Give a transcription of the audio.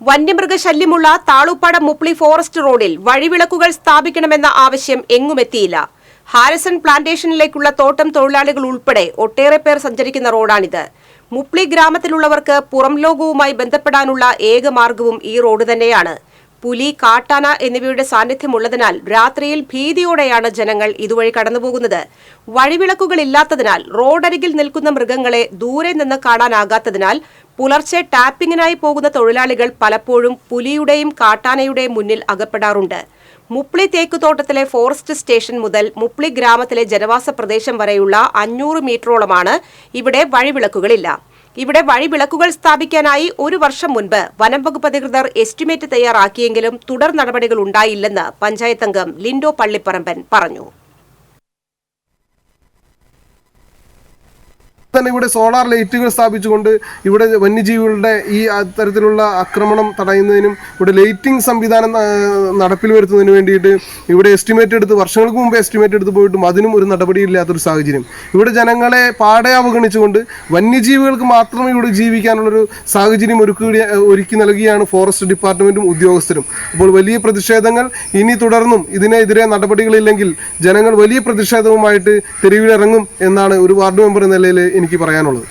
വന്യമൃഗശല്യമുള്ള താളുപ്പാടം മുപ്ലി forest റോഡിൽ വഴിവിളക്കുകൾ സ്ഥാപിക്കണമെന്ന ആവശ്യം എങ്ങുമെത്തിയില്ല. Harrison പ്ലാന്റേഷനിലേക്കുള്ള തോട്ടം തൊഴിലാളികൾ ഉൾപ്പെടെ ഒട്ടേറെ പേർ സഞ്ചരിക്കുന്ന റോഡാണിത്. മുപ്ലി ഗ്രാമത്തിലുള്ളവർക്ക് പുറം ലോകവുമായി ബന്ധപ്പെടാനുള്ള ഏക മാർഗവും ഈ റോഡ് തന്നെയാണ്. പുലി കാട്ടാന എന്നിവയുടെ സാന്നിധ്യമുള്ളതിനാൽ രാത്രിയിൽ ഭീതിയോടെയാണ് ജനങ്ങൾ ഇതുവഴി കടന്നുപോകുന്നത്. വഴിവിളക്കുകളില്ലാത്തതിനാൽ റോഡരികിൽ നിൽക്കുന്ന മൃഗങ്ങളെ ദൂരെ നിന്ന് കാണാനാകാത്തതിനാൽ പുലർച്ചെ ടാപ്പിങ്ങിനായി പോകുന്ന തൊഴിലാളികൾ പലപ്പോഴും പുലിയുടെയും കാട്ടാനയുടെയും മുന്നിൽ അകപ്പെടാറുണ്ട്. മുപ്ലി തേക്കുതോട്ടത്തിലെ ഫോറസ്റ്റ് സ്റ്റേഷൻ മുതൽ മുപ്ലി ഗ്രാമത്തിലെ ജനവാസ പ്രദേശം വരെയുള്ള അഞ്ഞൂറ് മീറ്ററോളമാണ് ഇവിടെ വഴിവിളക്കുകളില്ല. ഇവിടെ വഴിവിളക്കുകൾ സ്ഥാപിക്കാനായി ഒരു വർഷം മുൻപ് വനം വകുപ്പ് അധികൃതർ എസ്റ്റിമേറ്റ് തയ്യാറാക്കിയെങ്കിലും തുടർ നടപടികൾ ഉണ്ടായില്ലെന്ന് പഞ്ചായത്ത് അംഗം ലിൻഡോ പള്ളിപ്പറമ്പൻ പറഞ്ഞു തന്നെ ഇവിടെ സോളാർ ലൈറ്റുകൾ സ്ഥാപിച്ചുകൊണ്ട് ഇവിടെ വന്യജീവികളുടെ ഈ തരത്തിലുള്ള ആക്രമണം തടയുന്നതിനും ഇവിടെ ലൈറ്റിംഗ് സംവിധാനം നടപ്പിൽ വരുത്തുന്നതിന് വേണ്ടിയിട്ട് ഇവിടെ എസ്റ്റിമേറ്റ് എടുത്ത് വർഷങ്ങൾക്ക് മുമ്പ് എസ്റ്റിമേറ്റ് എടുത്ത് പോയിട്ടും അതിനും ഒരു നടപടിയില്ലാത്തൊരു സാഹചര്യം. ഇവിടെ ജനങ്ങളെ പാടെ അവഗണിച്ചുകൊണ്ട് വന്യജീവികൾക്ക് മാത്രമേ ഇവിടെ ജീവിക്കാനുള്ളൊരു സാഹചര്യം ഒരുക്കി ഒരുക്കി നൽകിയാണ് ഫോറസ്റ്റ് ഡിപ്പാർട്ട്മെന്റും ഉദ്യോഗസ്ഥരും. അപ്പോൾ വലിയ പ്രതിഷേധങ്ങൾ ഇനി തുടർന്നും ഇതിനെതിരെ നടപടികളില്ലെങ്കിൽ ജനങ്ങൾ വലിയ പ്രതിഷേധവുമായിട്ട് തെരുവിലിറങ്ങും എന്നാണ് ഒരു വാർഡ് മെമ്പർ എന്ന നിലയിൽ എനിക്ക് പറയാനുള്ളത്.